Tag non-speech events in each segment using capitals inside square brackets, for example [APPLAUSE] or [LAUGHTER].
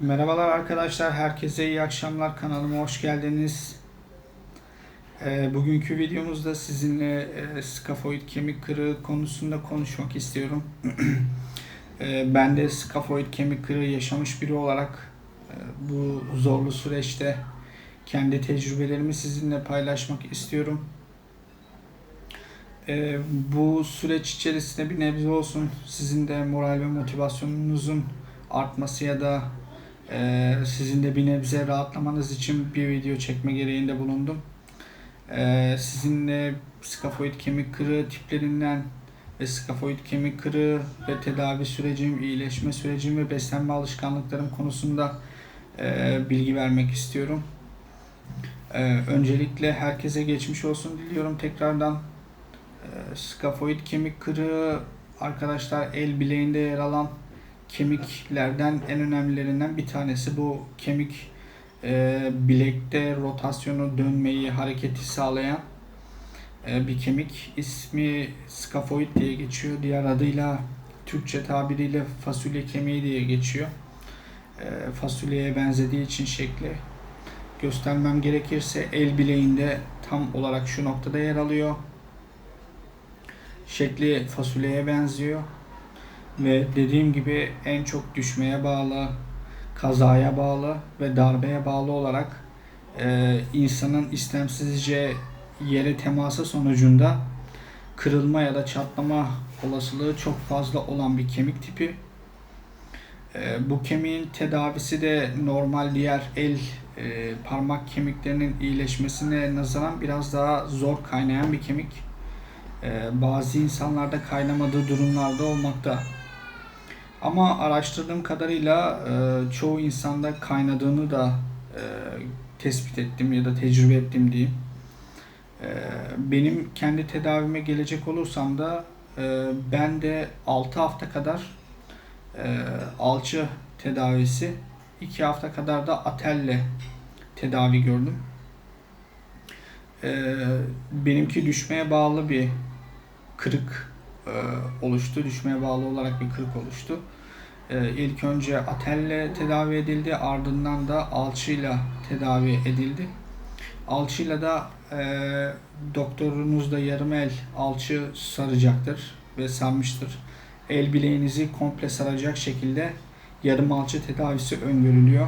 Merhabalar arkadaşlar, herkese iyi akşamlar. Kanalıma hoş geldiniz. Ee, bugünkü videomuzda sizinle e, skafoid kemik kırığı konusunda konuşmak istiyorum. [CLEARS THROAT] Ee, ben de skafoid kemik kırığı yaşamış biri olarak e, bu zorlu süreçte kendi tecrübelerimi sizinle paylaşmak istiyorum. Ee, bu süreç içerisinde bir nebze olsun sizin de moral ve motivasyonunuzun artması ya da ee, sizin de bir nebze rahatlamanız için bir video çekme gereğinde bulundum. Ee, sizinle skafoid kemik kırığı tiplerinden ve skafoid kemik kırığı ve tedavi sürecim, iyileşme sürecim ve beslenme alışkanlıklarım konusunda e, bilgi vermek istiyorum. Ee, öncelikle herkese geçmiş olsun diliyorum tekrardan. Ee, skafoid kemik kırığı arkadaşlar el bileğinde yer alan kemiklerden en önemlilerinden bir tanesi. Bu kemik e, bilekte rotasyonu, dönmeyi, hareketi sağlayan e, bir kemik. İsmi skafoid diye geçiyor. Diğer adıyla Türkçe tabiriyle fasulye kemiği diye geçiyor. E, fasulyeye benzediği için şekli göstermem gerekirse el bileğinde tam olarak şu noktada yer alıyor. Şekli fasulyeye benziyor. Ve dediğim gibi en çok düşmeye bağlı, kazaya bağlı ve darbeye bağlı olarak e, insanın istemsizce yere teması sonucunda kırılma ya da çatlama olasılığı çok fazla olan bir kemik tipi. E, bu kemiğin tedavisi de normal diğer el e, parmak kemiklerinin iyileşmesine nazaran biraz daha zor kaynayan bir kemik. E, bazı insanlarda kaynamadığı durumlarda olmakta. Ama araştırdığım kadarıyla e, çoğu insanda kaynadığını da e, tespit ettim ya da tecrübe ettim diyeyim. E, benim kendi tedavime gelecek olursam da ben de 6 hafta kadar alçı tedavisi, 2 hafta kadar da atelle tedavi gördüm. Benimki düşmeye bağlı bir kırık oluştu. Düşmeye bağlı olarak bir kırık oluştu. E, ilk önce atelle tedavi edildi. Ardından da alçıyla tedavi edildi. Alçıyla da e, doktorunuz da yarım el alçı saracaktır ve sarmıştır. El bileğinizi komple saracak şekilde yarım alçı tedavisi öngörülüyor.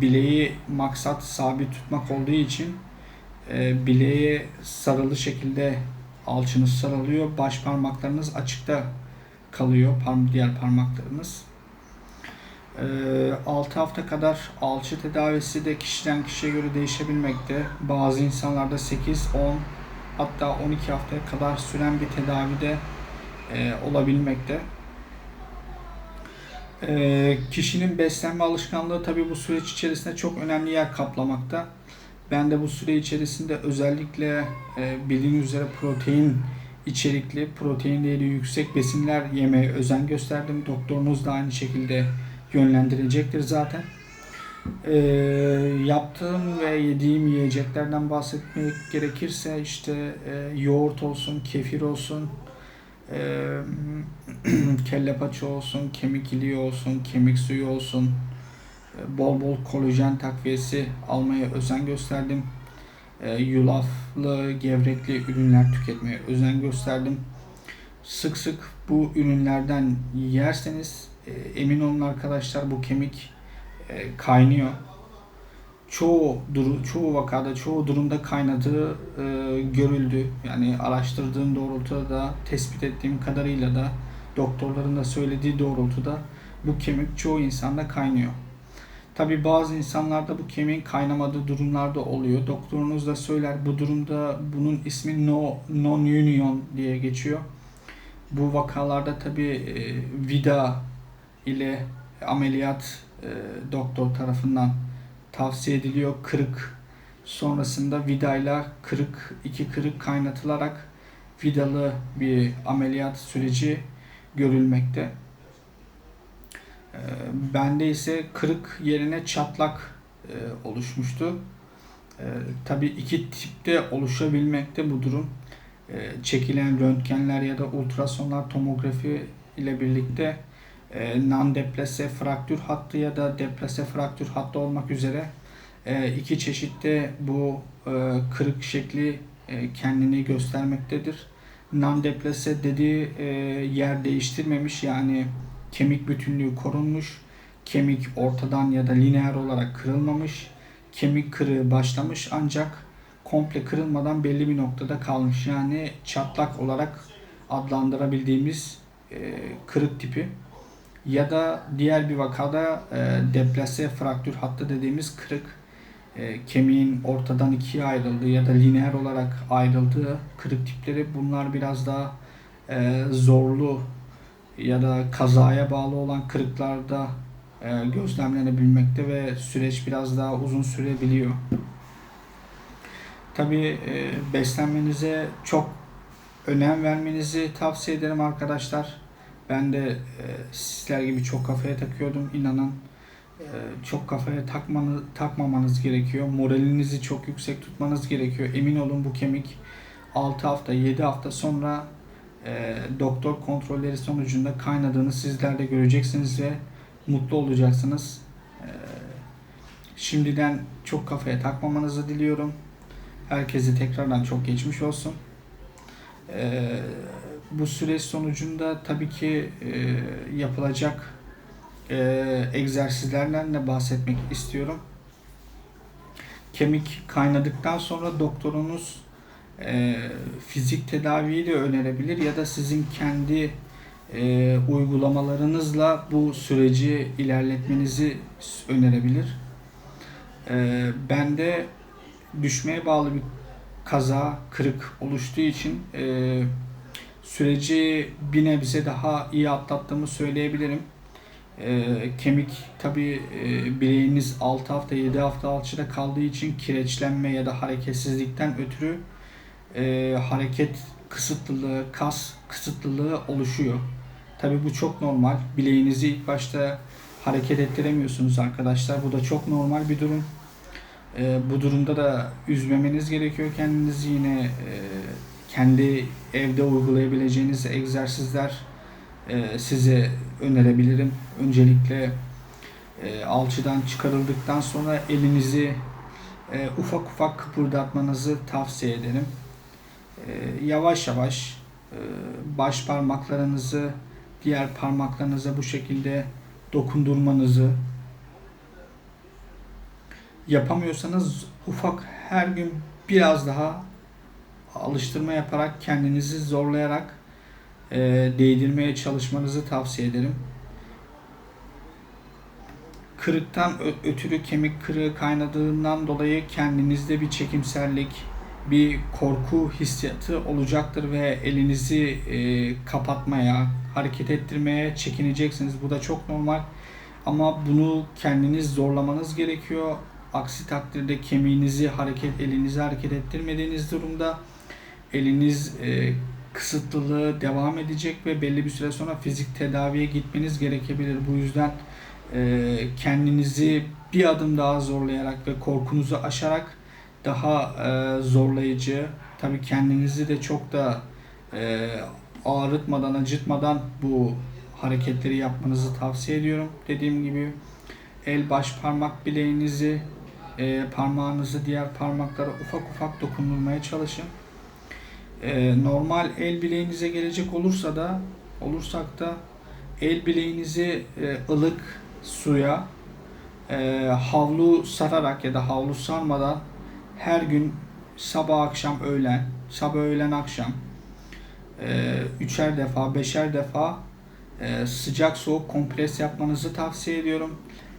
Bileği maksat sabit tutmak olduğu için e, bileğe sarılı şekilde alçınız sarılıyor. Baş parmaklarınız açıkta kalıyor. Diğer parmaklarınız. Ee, 6 hafta kadar alçı tedavisi de kişiden kişiye göre değişebilmekte. Bazı insanlarda 8, 10 hatta 12 haftaya kadar süren bir tedavi de e, olabilmekte. E, kişinin beslenme alışkanlığı tabii bu süreç içerisinde çok önemli yer kaplamakta. Ben de bu süre içerisinde özellikle e, bildiğiniz üzere protein içerikli, protein değeri yüksek besinler yemeye özen gösterdim. Doktorunuz da aynı şekilde yönlendirecektir zaten. E, yaptığım ve yediğim yiyeceklerden bahsetmek gerekirse işte e, yoğurt olsun, kefir olsun, e, [CLEARS THROAT] kelle paça olsun, kemik iliği olsun, kemik suyu olsun, bol bol kolajen takviyesi almaya özen gösterdim. E, yulaflı, gevrekli ürünler tüketmeye özen gösterdim. Sık sık bu ürünlerden yerseniz e, emin olun arkadaşlar bu kemik e, kaynıyor. Çoğu duru, çoğu vakada, çoğu durumda kaynadığı e, görüldü. Yani araştırdığım doğrultuda da tespit ettiğim kadarıyla da doktorların da söylediği doğrultuda bu kemik çoğu insanda kaynıyor. Tabi bazı insanlarda bu kemiğin kaynamadığı durumlarda oluyor. Doktorunuz da söyler bu durumda bunun ismi no non-union diye geçiyor. Bu vakalarda tabi e, vida ile ameliyat e, doktor tarafından tavsiye ediliyor. Kırık sonrasında vidayla kırık iki kırık kaynatılarak vidalı bir ameliyat süreci görülmekte. Ee, bende ise kırık yerine çatlak e, oluşmuştu. E, tabii iki tipte oluşabilmekte bu durum. E, çekilen röntgenler ya da ultrasonlar tomografi ile birlikte e, non-deplase fraktür hattı ya da deplase fraktür hattı olmak üzere e, iki çeşitte bu e, kırık şekli e, kendini göstermektedir. Non-deplase dediği e, yer değiştirmemiş yani kemik bütünlüğü korunmuş, kemik ortadan ya da lineer olarak kırılmamış, kemik kırığı başlamış ancak komple kırılmadan belli bir noktada kalmış. Yani çatlak olarak adlandırabildiğimiz e, kırık tipi ya da diğer bir vakada e, deplase fraktür hattı dediğimiz kırık e, kemiğin ortadan ikiye ayrıldığı ya da lineer olarak ayrıldığı kırık tipleri bunlar biraz daha e, zorlu ya da kazaya bağlı olan kırıklarda e, gözlemlenebilmekte ve süreç biraz daha uzun sürebiliyor. Tabii e, beslenmenize çok önem vermenizi tavsiye ederim arkadaşlar. Ben de e, sizler gibi çok kafaya takıyordum. İnanın e, çok kafaya takmanı, takmamanız gerekiyor. Moralinizi çok yüksek tutmanız gerekiyor. Emin olun bu kemik 6 hafta 7 hafta sonra e, doktor kontrolleri sonucunda kaynadığını sizler de göreceksiniz ve mutlu olacaksınız. E, şimdiden çok kafaya takmamanızı diliyorum. Herkese tekrardan çok geçmiş olsun. E, bu süreç sonucunda tabii ki e, yapılacak e, egzersizlerden de bahsetmek istiyorum. Kemik kaynadıktan sonra doktorunuz e, fizik tedaviyi de önerebilir ya da sizin kendi e, uygulamalarınızla bu süreci ilerletmenizi önerebilir. E, bende düşmeye bağlı bir kaza, kırık oluştuğu için e, süreci bir nebze daha iyi atlattığımı söyleyebilirim. E, kemik tabi e, bileğiniz 6 hafta 7 hafta alçıda kaldığı için kireçlenme ya da hareketsizlikten ötürü e, hareket kısıtlılığı, kas kısıtlılığı oluşuyor. Tabi bu çok normal. Bileğinizi ilk başta hareket ettiremiyorsunuz arkadaşlar. Bu da çok normal bir durum. E, bu durumda da üzmemeniz gerekiyor kendinizi yine e, kendi evde uygulayabileceğiniz egzersizler e, size önerebilirim. Öncelikle e, alçıdan çıkarıldıktan sonra elinizi e, ufak ufak kıpırdatmanızı tavsiye ederim. E, yavaş yavaş baş parmaklarınızı diğer parmaklarınıza bu şekilde dokundurmanızı yapamıyorsanız ufak her gün biraz daha alıştırma yaparak kendinizi zorlayarak e, değdirmeye çalışmanızı tavsiye ederim. Kırıktan ötürü kemik kırığı kaynadığından dolayı kendinizde bir çekimsellik, bir korku hissiyatı olacaktır ve elinizi e, kapatmaya, hareket ettirmeye çekineceksiniz. Bu da çok normal. Ama bunu kendiniz zorlamanız gerekiyor. Aksi takdirde kemiğinizi hareket, elinizi hareket ettirmediğiniz durumda eliniz e, kısıtlılığı devam edecek ve belli bir süre sonra fizik tedaviye gitmeniz gerekebilir. Bu yüzden e, kendinizi bir adım daha zorlayarak ve korkunuzu aşarak daha e, zorlayıcı, tabii kendinizi de çok da e, ağrıtmadan, acıtmadan bu hareketleri yapmanızı tavsiye ediyorum. Dediğim gibi el baş parmak bileğinizi, e, parmağınızı diğer parmaklara ufak ufak dokundurmaya çalışın. E, normal el bileğinize gelecek olursa da olursak da el bileğinizi e, ılık suya e, havlu sararak ya da havlu sarmadan her gün sabah akşam öğlen sabah öğlen akşam e, üçer defa beşer defa e, sıcak soğuk kompres yapmanızı tavsiye ediyorum.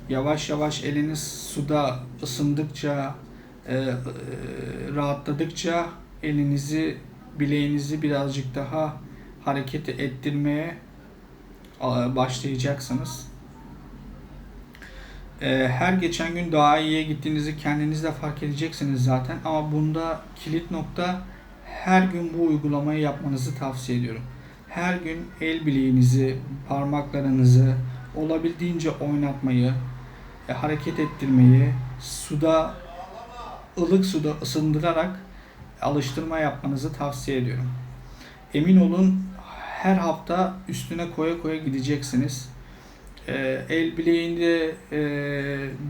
Yavaş yavaş eliniz suda ısındıkça e, e, rahatladıkça elinizi bileğinizi birazcık daha hareket ettirmeye başlayacaksınız. Ee, her geçen gün daha iyiye gittiğinizi kendiniz de fark edeceksiniz zaten ama bunda kilit nokta her gün bu uygulamayı yapmanızı tavsiye ediyorum. Her gün el bileğinizi, parmaklarınızı olabildiğince oynatmayı, e, hareket ettirmeyi, suda ılık suda ısındırarak alıştırma yapmanızı tavsiye ediyorum. Emin olun her hafta üstüne koya koya gideceksiniz. Ee, el bileğinde e,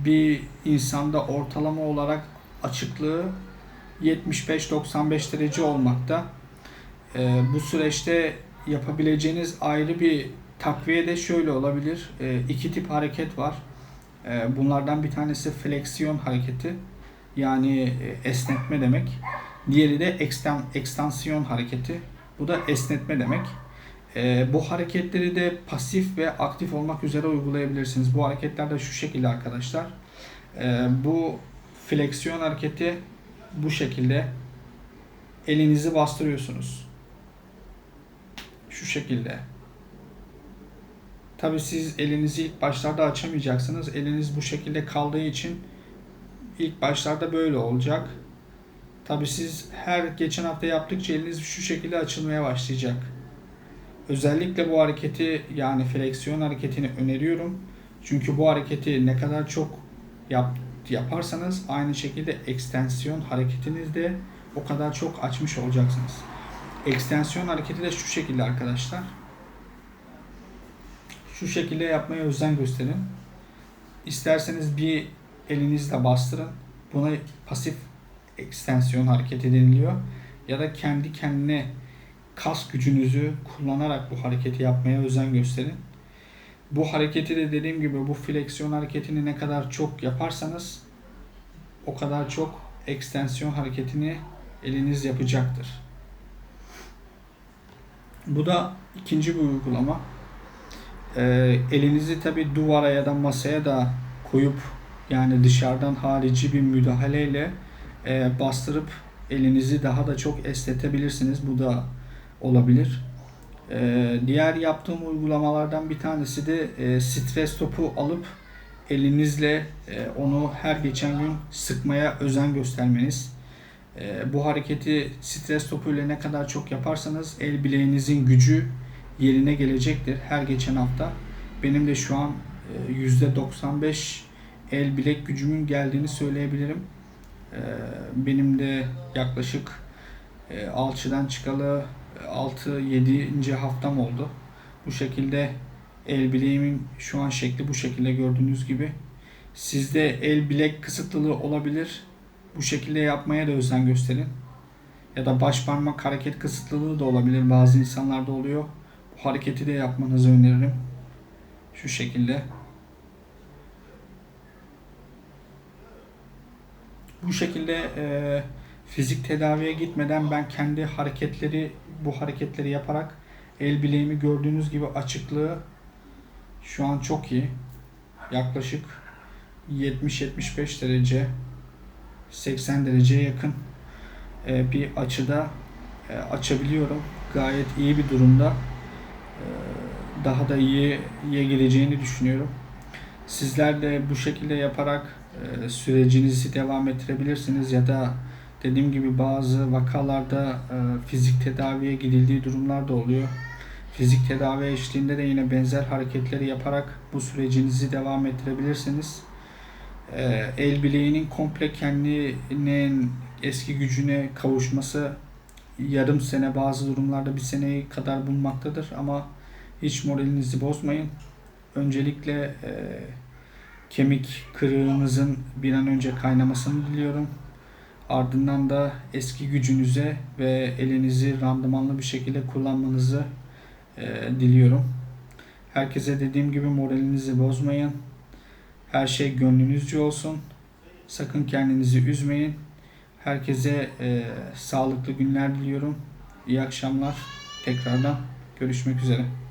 bir insanda ortalama olarak açıklığı 75-95 derece olmakta. Ee, bu süreçte yapabileceğiniz ayrı bir takviye de şöyle olabilir. Ee, iki tip hareket var. Ee, bunlardan bir tanesi fleksiyon hareketi. Yani e, esnetme demek. Diğeri de eksten, ekstansiyon hareketi. Bu da esnetme demek. Ee, bu hareketleri de pasif ve aktif olmak üzere uygulayabilirsiniz. Bu hareketler de şu şekilde arkadaşlar. Ee, bu fleksiyon hareketi bu şekilde elinizi bastırıyorsunuz. Şu şekilde. Tabi siz elinizi ilk başlarda açamayacaksınız. Eliniz bu şekilde kaldığı için ilk başlarda böyle olacak. Tabi siz her geçen hafta yaptıkça eliniz şu şekilde açılmaya başlayacak. Özellikle bu hareketi yani fleksiyon hareketini öneriyorum. Çünkü bu hareketi ne kadar çok yap, yaparsanız aynı şekilde ekstensiyon hareketiniz de o kadar çok açmış olacaksınız. Ekstensiyon hareketi de şu şekilde arkadaşlar. Şu şekilde yapmaya özen gösterin. İsterseniz bir elinizle bastırın. Buna pasif ekstensiyon hareketi deniliyor. Ya da kendi kendine kas gücünüzü kullanarak bu hareketi yapmaya özen gösterin. Bu hareketi de dediğim gibi bu fleksiyon hareketini ne kadar çok yaparsanız o kadar çok ekstensiyon hareketini eliniz yapacaktır. Bu da ikinci bir uygulama. Ee, elinizi tabi duvara ya da masaya da koyup yani dışarıdan harici bir müdahaleyle e, bastırıp elinizi daha da çok esnetebilirsiniz. Bu da olabilir. Ee, diğer yaptığım uygulamalardan bir tanesi de e, stres topu alıp elinizle e, onu her geçen gün sıkmaya özen göstermeniz. E, bu hareketi stres topuyla ne kadar çok yaparsanız el bileğinizin gücü yerine gelecektir her geçen hafta. Benim de şu an e, %95 el bilek gücümün geldiğini söyleyebilirim. E, benim de yaklaşık e, alçıdan çıkalı 6-7. haftam oldu. Bu şekilde el bileğimin şu an şekli bu şekilde gördüğünüz gibi. Sizde el bilek kısıtlılığı olabilir. Bu şekilde yapmaya da özen gösterin. Ya da baş parmak hareket kısıtlılığı da olabilir. Bazı insanlarda oluyor. Bu hareketi de yapmanızı öneririm. Şu şekilde. Bu şekilde e, fizik tedaviye gitmeden ben kendi hareketleri bu hareketleri yaparak el bileğimi gördüğünüz gibi açıklığı şu an çok iyi. Yaklaşık 70-75 derece 80 dereceye yakın e, bir açıda e, açabiliyorum. Gayet iyi bir durumda. E, daha da iyi iyiye geleceğini düşünüyorum. Sizler de bu şekilde yaparak sürecinizi devam ettirebilirsiniz ya da dediğim gibi bazı vakalarda fizik tedaviye gidildiği durumlar da oluyor. Fizik tedavi eşliğinde de yine benzer hareketleri yaparak bu sürecinizi devam ettirebilirsiniz. Ee, el bileğinin komple kendinin eski gücüne kavuşması yarım sene bazı durumlarda bir seneyi kadar bulmaktadır ama hiç moralinizi bozmayın. Öncelikle e, kemik kırığınızın bir an önce kaynamasını diliyorum. Ardından da eski gücünüze ve elinizi randımanlı bir şekilde kullanmanızı e, diliyorum. Herkese dediğim gibi moralinizi bozmayın. Her şey gönlünüzce olsun. Sakın kendinizi üzmeyin. Herkese e, sağlıklı günler diliyorum. İyi akşamlar. Tekrardan görüşmek üzere.